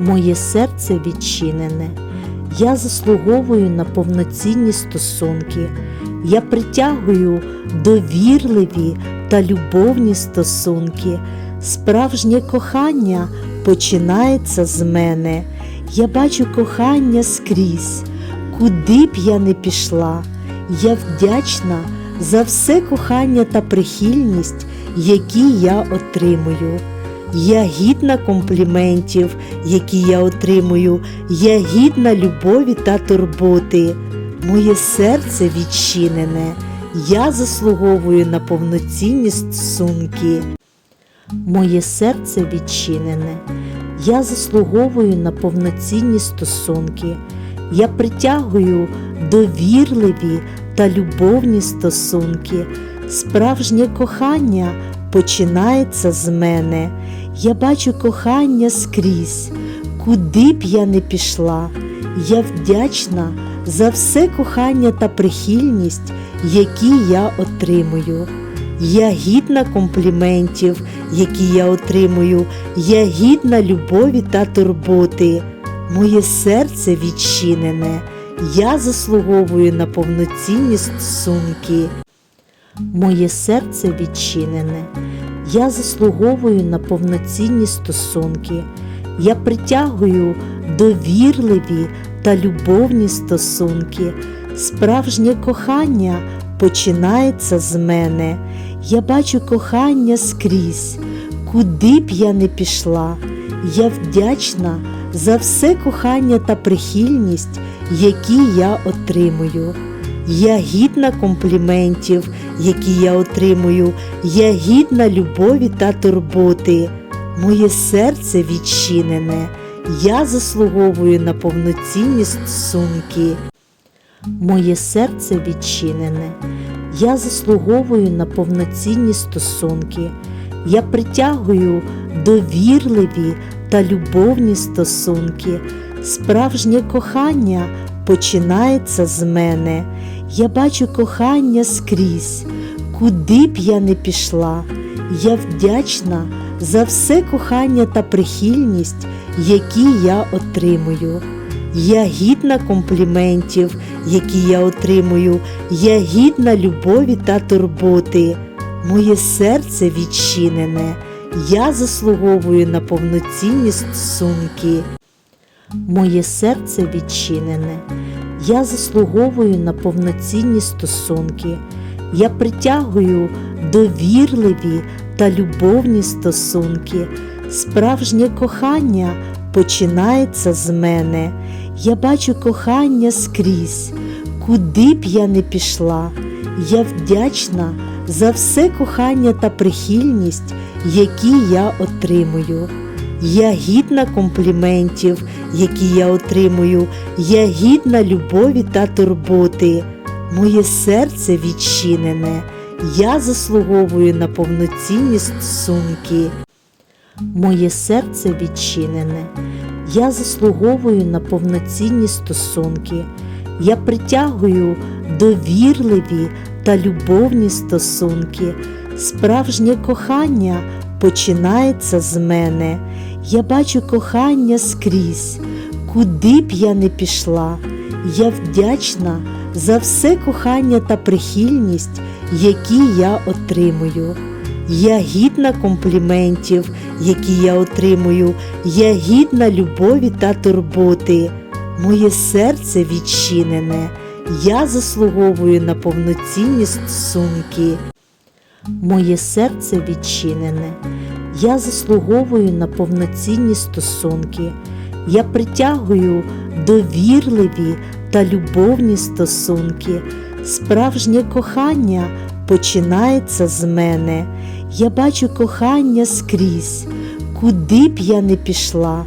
Моє серце відчинене. Я заслуговую на повноцінні стосунки. Я притягую довірливі та любовні стосунки. Справжнє кохання починається з мене. Я бачу кохання скрізь, куди б я не пішла. Я вдячна за все кохання та прихильність, які я отримую. Я гідна компліментів, які я отримую, я гідна любові та турботи. Моє серце відчинене, я заслуговую на повноцінні стосунки. Моє серце відчинене, я заслуговую на повноцінні стосунки. Я притягую довірливі та любовні стосунки. Справжнє кохання починається з мене. Я бачу кохання скрізь, куди б я не пішла. Я вдячна за все кохання та прихильність, які я отримую. Я гідна компліментів, які я отримую, я гідна любові та турботи. Моє серце відчинене, я заслуговую на повноцінні стосунки. Моє серце відчинене, я заслуговую на повноцінні стосунки. Я притягую довірливі та любовні стосунки. Справжнє кохання починається з мене. Я бачу кохання скрізь, куди б я не пішла. Я вдячна за все кохання та прихильність, які я отримую. Я гідна компліментів, які я отримую, я гідна любові та турботи. Моє серце відчинене, я заслуговую на повноцінні стосунки. Моє серце відчинене, я заслуговую на повноцінні стосунки. Я притягую довірливі та любовні стосунки. Справжнє кохання починається з мене. Я бачу кохання скрізь, куди б я не пішла. Я вдячна за все кохання та прихильність, які я отримую. Я гідна компліментів, які я отримую, я гідна любові та турботи. Моє серце відчинене, я заслуговую на повноцінні стосунки. Моє серце відчинене, я заслуговую на повноцінні стосунки. Я притягую довірливі та любовні стосунки. Справжнє кохання починається з мене. Я бачу кохання скрізь, куди б я не пішла. Я вдячна за все кохання та прихильність, які я отримую. Я гідна компліментів, які я отримую, я гідна любові та турботи. Моє серце відчинене, я заслуговую на повноцінні стосунки. Моє серце відчинене, я заслуговую на повноцінні стосунки. Я притягую довірливі та любовні стосунки. Справжнє кохання починається з мене. Я бачу кохання скрізь, куди б я не пішла. Я вдячна за все кохання та прихильність, які я отримую. Я гідна компліментів, які я отримую, я гідна любові та турботи. Моє серце відчинене, я заслуговую на повноцінні стосунки. Моє серце відчинене, я заслуговую на повноцінні стосунки. Я притягую довірливі та любовні стосунки. Справжнє кохання починається з мене. Я бачу кохання скрізь, куди б я не пішла.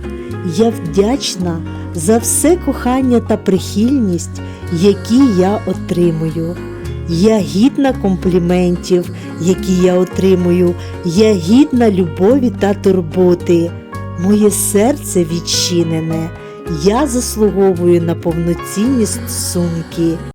Я вдячна за все кохання та прихильність, які я отримую. Я гідна компліментів, які я отримую, я гідна любові та турботи. Моє серце відчинене, я заслуговую на повноцінні стосунки.